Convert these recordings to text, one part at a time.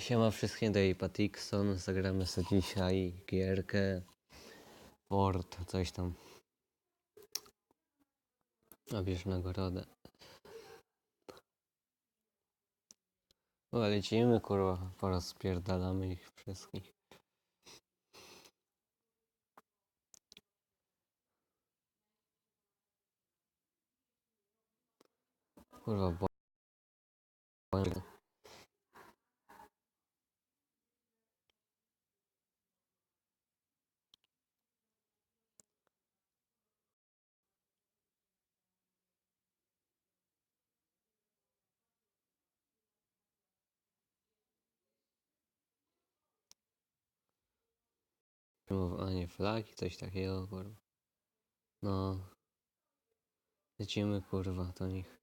Siema wszystkim, tutaj Patikson, zagramy sobie dzisiaj gierkę Ford, coś tam. A bierz nagrodę. O, lecimy kurwa, porozpierdalamy ich wszystkich. Kurwa, bo... Przyjmowanie flagi, coś takiego, kurwa. No. Lecimy, kurwa, do nich.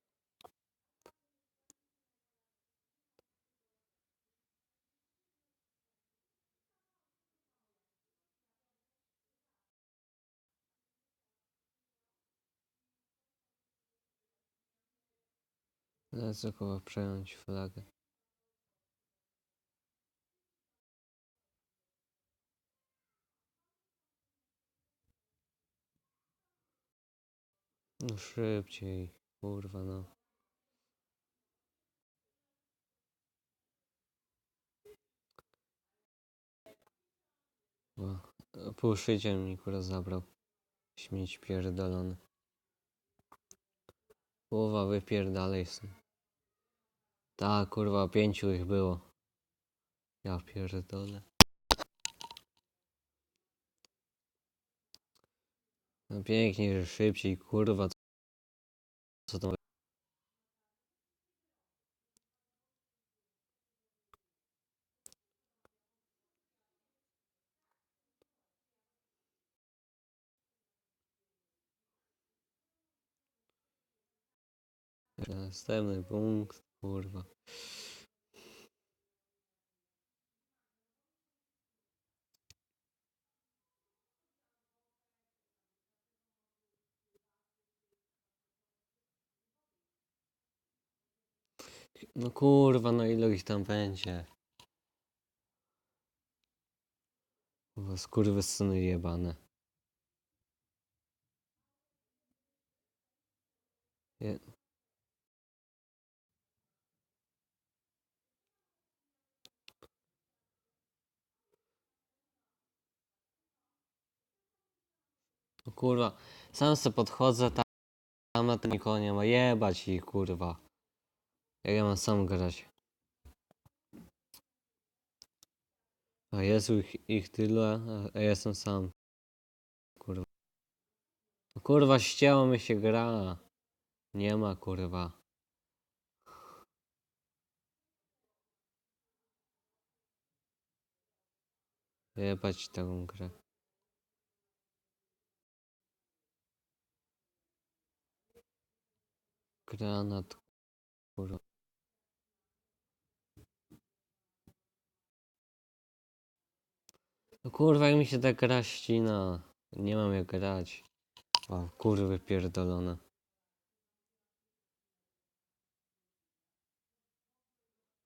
Lecę, kurwa, przejąć flagę. No szybciej, kurwa, no. Bo pół życia mi kurwa zabrał. Śmieć pierdolony. Połowa wypierdalej są. Tak, kurwa, pięciu ich było. Ja pierdolę. No pięknie, że szybciej, kurwa. To Następny punkt, kurwa. No kurwa, no ile ich tam będzie? Kurwa, skurwysyny jebane. Je... No kurwa, sam se podchodzę tam, tam na tym nikogo nie ma, jebać ich kurwa. Jak ja mam sam grać? A jest ich, ich tyle, a ja jestem sam. Kurwa. Kurwa, ścięło mi się gra. Nie ma kurwa. Jebać taką grę. Granat, kurwa. Kurwa, jak mi się ta gra ścina. Nie mam jak grać. O, kurwy pierdolone.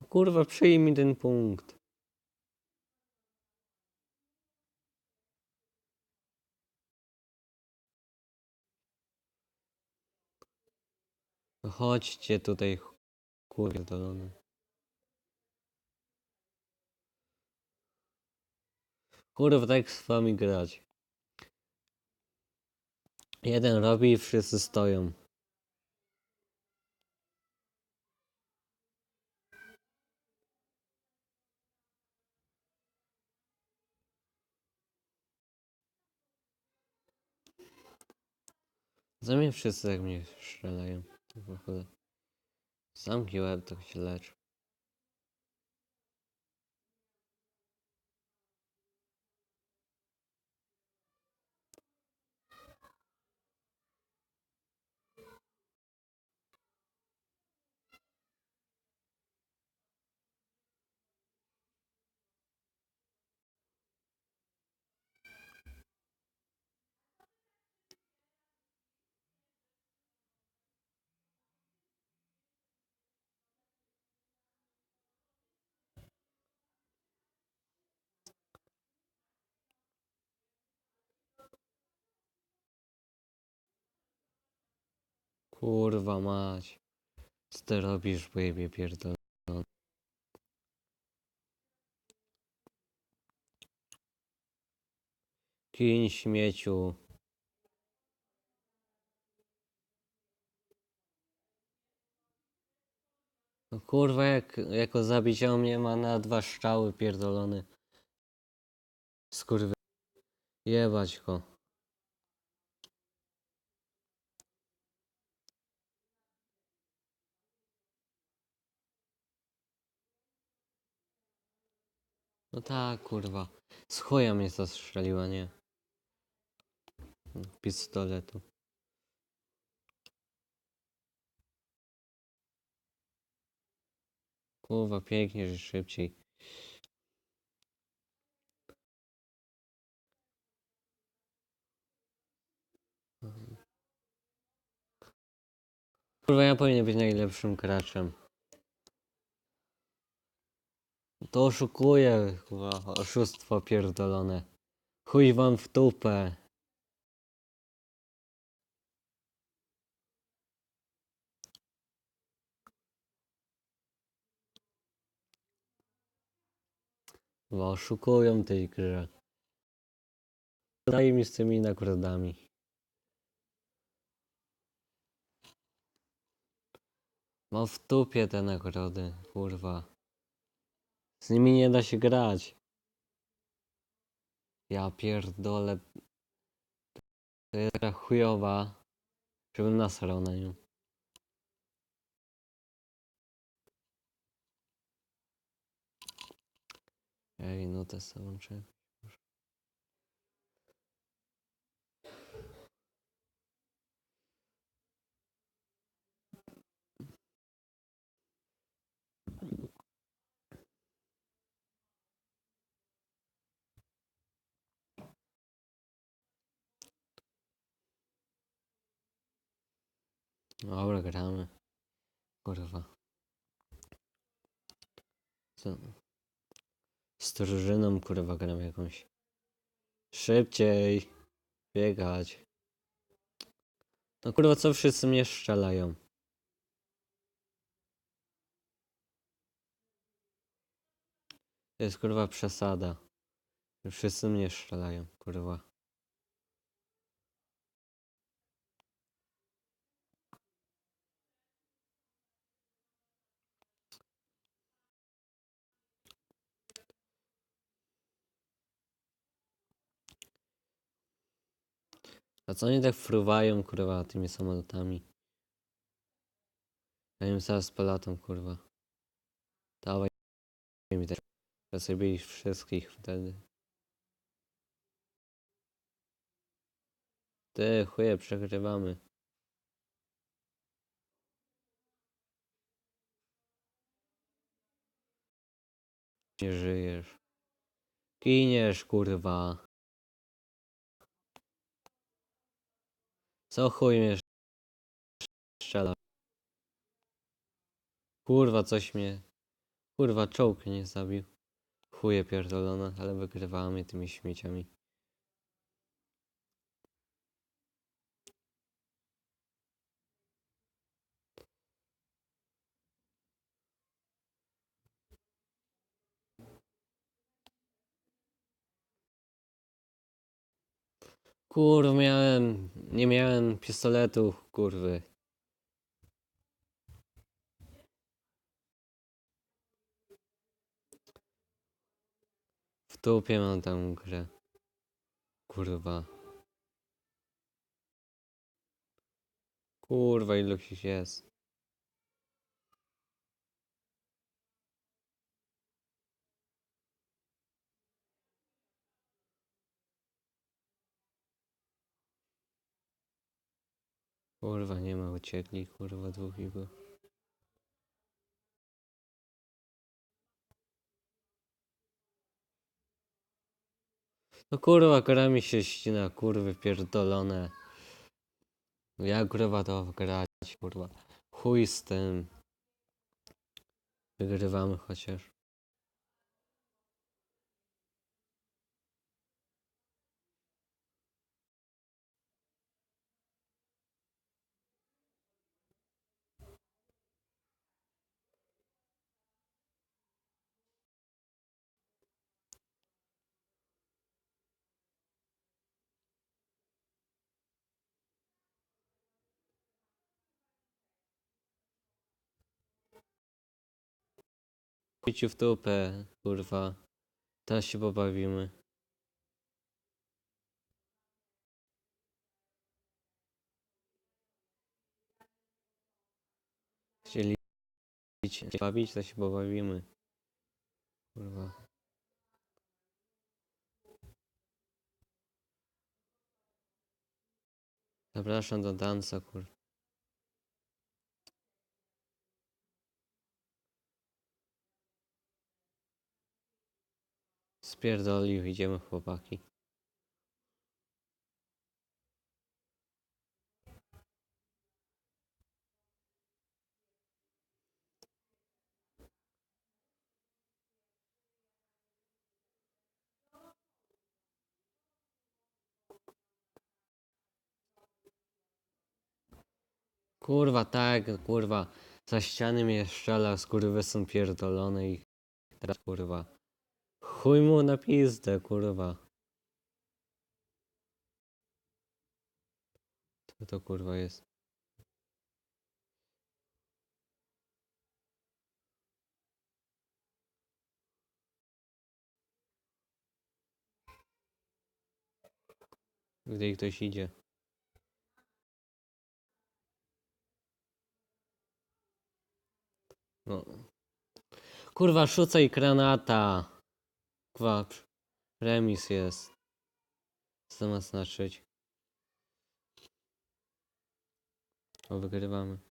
Kurwa, przyjmij ten punkt. Chodźcie tutaj, kurwa pierdolone. Kurwa, tak z wami grać. Jeden robi i wszyscy stoją. Za wszyscy jak mnie strzelają. Zamknij łeb, to się lecz. Kurwa mać. Co ty robisz, baby pierdolony? Kiń śmieciu. No kurwa, jak, jako zabić on mnie ma na dwa strzały pierdolony. Skurwy. Jebać go. No tak, kurwa. Z chuja mnie zastrzeliła, nie? Pistoletu. Kurwa, pięknie, że szybciej. Kurwa, ja powinien być najlepszym graczem. To oszukuje, kurwa, oszustwo pierdolone. Chuj wam w dupę. Bo oszukują tej grze. Daj mi z tymi nagrodami. Mam w dupie te nagrody, kurwa. Z nimi nie da się grać. Ja pierdolę. To jest taka chujowa, żebym nasrał na nią. Ej, no to sobie łączę. Dobra, gramy. Kurwa. Co? Z drużyną kurwa gram jakąś. Szybciej. Biegać. No kurwa, co wszyscy mnie strzelają? To jest kurwa przesada. Wszyscy mnie strzelają, kurwa. A co oni tak fruwają, kurwa, tymi samolotami? Ja im zaraz polatam, kurwa. Dawaj mi też. Ich wszystkich wtedy. Ty, chuje, przegrywamy. Nie żyjesz. Giniesz, kurwa. Co chuj mnie strzela? Kurwa, coś mnie... Kurwa, czołg nie zabił. Chuje pierdolone, ale wygrywamy tymi śmieciami. Kurwa, miałem... Nie miałem pistoletu, kurwy. W dupie mam tę grę. Kurwa. Kurwa, ilu ich jest. Kurwa, nie ma, uciekli, kurwa, dwóch ich było. No kurwa, gra mi się ścina, kurwy pierdolone. Jak kurwa to wgrać, kurwa. Chuj z tym. Wygrywamy chociaż. Pić w dupę, kurwa. Teraz się pobawimy. Chcieli się bawić, to się pobawimy. Kurwa. Zapraszam do dansa, kur. Spierdolił, idziemy chłopaki. Kurwa, tak, kurwa. Za ściany mnie strzela, skurwy są pierdolone i teraz kurwa. Chuj mu na pizdę, kurwa. Co to kurwa jest? Gdy ktoś idzie. No. Kurwa, rzucaj granata. Pr- remis jest. Co ma znaczyć? O, wygrywamy.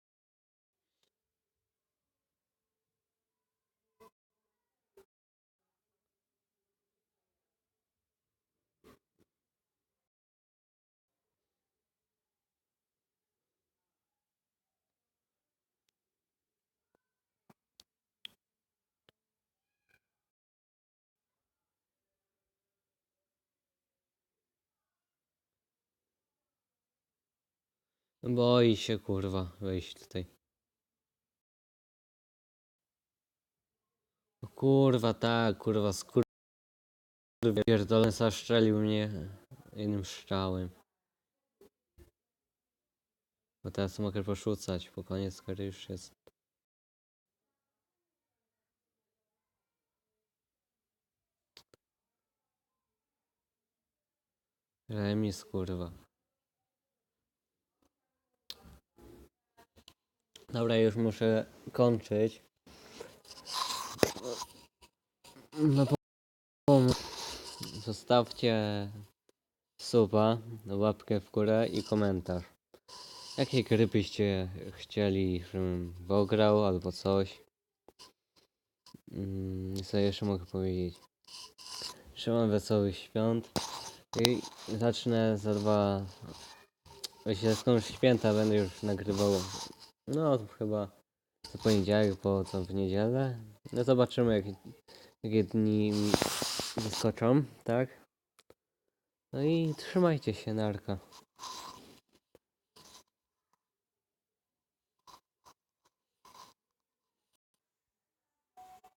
Boi się, kurwa, wejść tutaj. O Kurwa, tak, kurwa, skur... Pierdolę, zaszczelił mnie jednym strzałem. Bo teraz mogę poszucać, bo koniec gry już jest. Remis, kurwa. Dobra, już muszę kończyć. No po... Zostawcie suba, łapkę w górę i komentarz. Jakie gry byście chcieli, żebym pograł albo coś? Mm, co jeszcze mogę powiedzieć? Trzymam wesołych świąt i zacznę za dwa... Jeśli skądś święta będę już nagrywał. No chyba co poniedziałek, po co w niedzielę. No zobaczymy jakie, jakie dni wyskoczą, tak? No i trzymajcie się, narka.